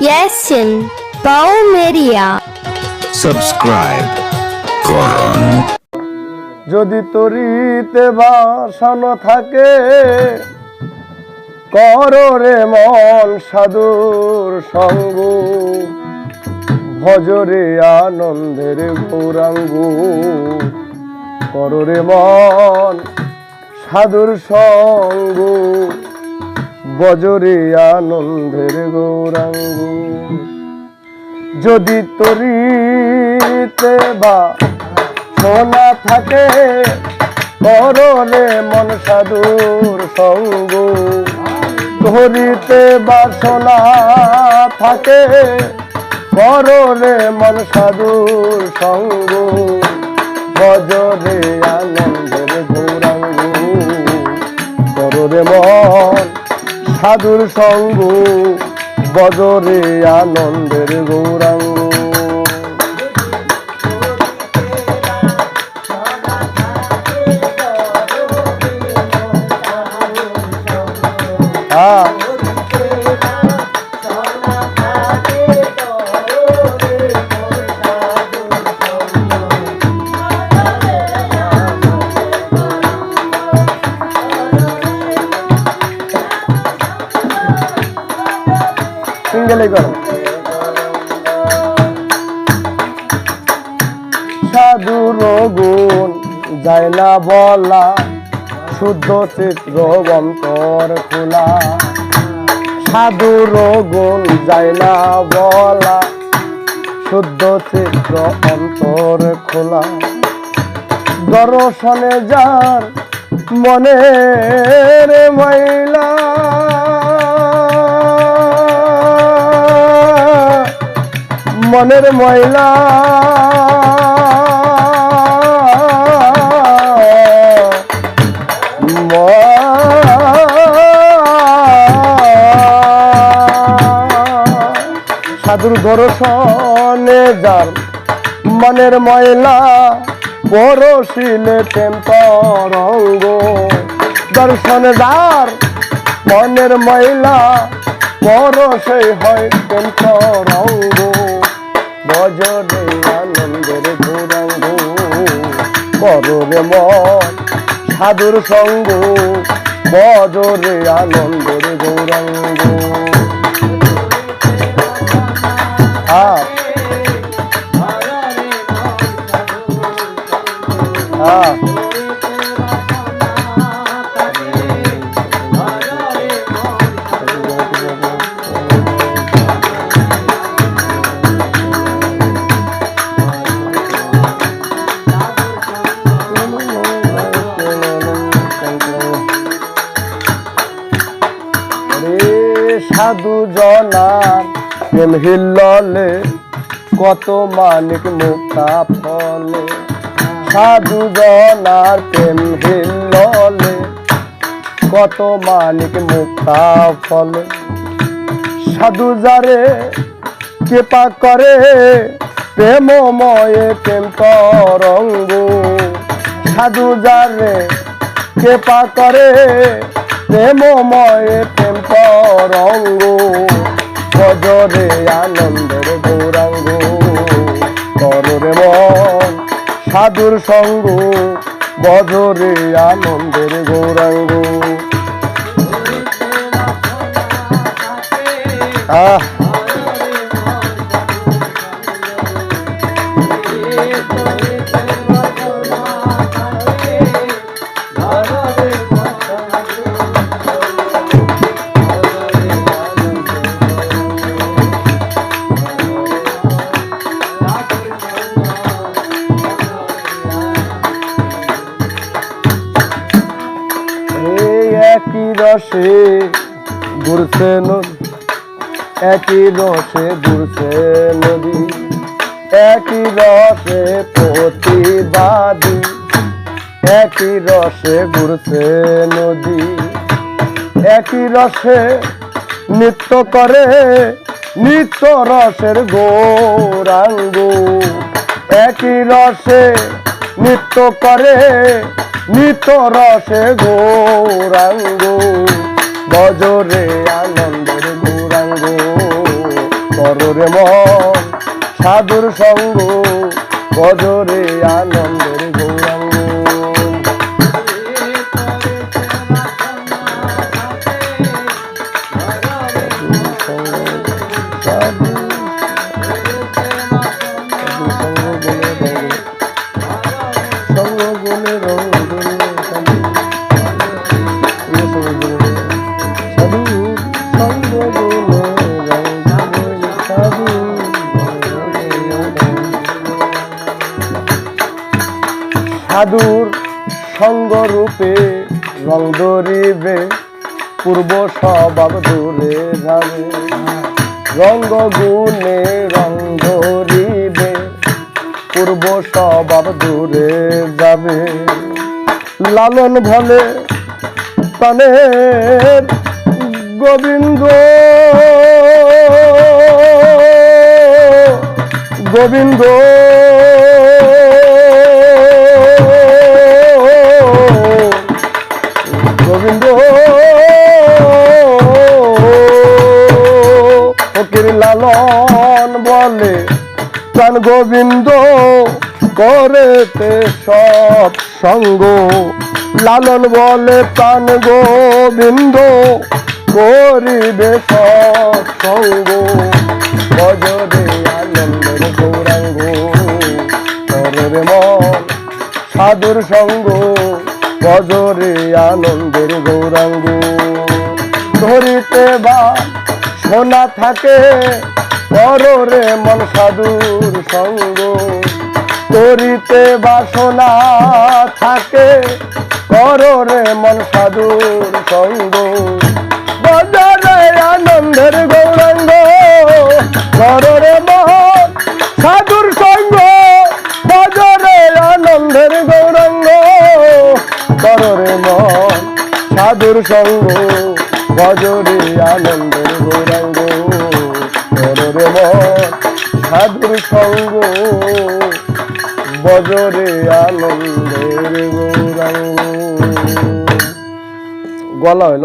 Yasin Baumeria subscribe করুন যদি তরিতে বাসানো থাকে কর রে মন সাধুর সঙ্গ। ভজরে আনন্দের গৌরাঙ্গ। কর রে মন সাধুর সঙ্গ। বজরে আনন্দের গৌরাঙ্গ। যদি তরিতে বা সোনা থাকে করলে মন সাধুর সঙ্গ। ধরিতে বাসনা থাকে করলে মন সাধুর সঙ্গ। বজরে আনন্দের গৌরাঙ্গ করলে মন সাধুর সঙ্গ বদরে আনন্দের গৌরাঙ্গ। সিঙ্গেলই করো সাধুর গুণ যায় না বলা, শুদ্ধ চিত্র অন্তর খোলা। সাধুর গুণ যায় না বলা, শুদ্ধ চিত্র অন্তর খোলা। দর্শনে যার মনের মহিলা মনের ময়লা। সাধুর দর্শনে যার মনের ময়লা, পরশিলে টেম্পরঙ্গ দর্শনে যার মনের ময়লা, পরশে হয় টেম্পরঙ্গ বজরে আনন্দের গৌরাঙ্গ। কররে মন সাধুর সঙ্গ। বজরে আনন্দের গৌরাঙ্গ। হ্যাঁ হ্যাঁ প্রেম কত মানিক মুক্তা ফলে। সাধু জনার প্রেম হিল্ললে কত মানিক মুক্তা ফলে। সাধু যারে কৃপা করে, প্রেমময়ে প্রেম তরঙ্গ। সাধু যারে কৃপা করে, প্রেমময়ে প্রেম তরঙ্গ। বজরে আনন্দের গৌরাঙ্গ। কররে মন সাধুর সঙ্গ বজরে আনন্দের গৌরাঙ্গ। আহ! একই রসে ঘুরছে নদী, একই রসে ঘুরছে নদী, একই রসে প্রতিবাদী, একই রসে ঘুরছে নদী, একই রসে নৃত্য করে, নিত্য রসের গৌরাঙ্গ, একই রসে নৃত্য করে নিত রসে গৌরাঙ্গ বজরে আনন্দের গৌরাঙ্গ কররে মন সাধুর সঙ্গ, বজরে আনন্দের গৌরাঙ্গ সাধুর সঙ্গ রূপে রং ধরিবে পূর্ব স্বভাব দূরে যাবে রঙ্গ গুণে রং ধরিবে পূর্ব স্বভাব দূরে যাবে। লালন ভলে প্রাণের গোবিন্দ। গোবিন্দ। গোবিন্দ। ফকির লালন বলে প্রাণ গোবিন্দ করেতে সব সঙ্গ। লালন বলে প্রাণ গোবিন্দ করিবে সব সঙ্গ। আনন্দের গৌরাঙ্গ করে মন সাধুর সঙ্গ। বজরে আনন্দের গৌরাঙ্গ, ধরিতে বা সোনা থাকে পররে মন সাধুর সঙ্গ। করিতে বাসনা থাকে, কররে মন সাধুর সঙ্গ। বজরে আনন্দের গৌরাঙ্গ, কররে মন সাধুর সঙ্গ। বজরে আনন্দের গৌরাঙ্গ, কররে মন সাধুর সঙ্গ। বজরে আনন্দের গৌরাঙ্গ। সাধুর সঙ্গ বজরে আনন্দের গৌরাঙ্গ। গলা হইল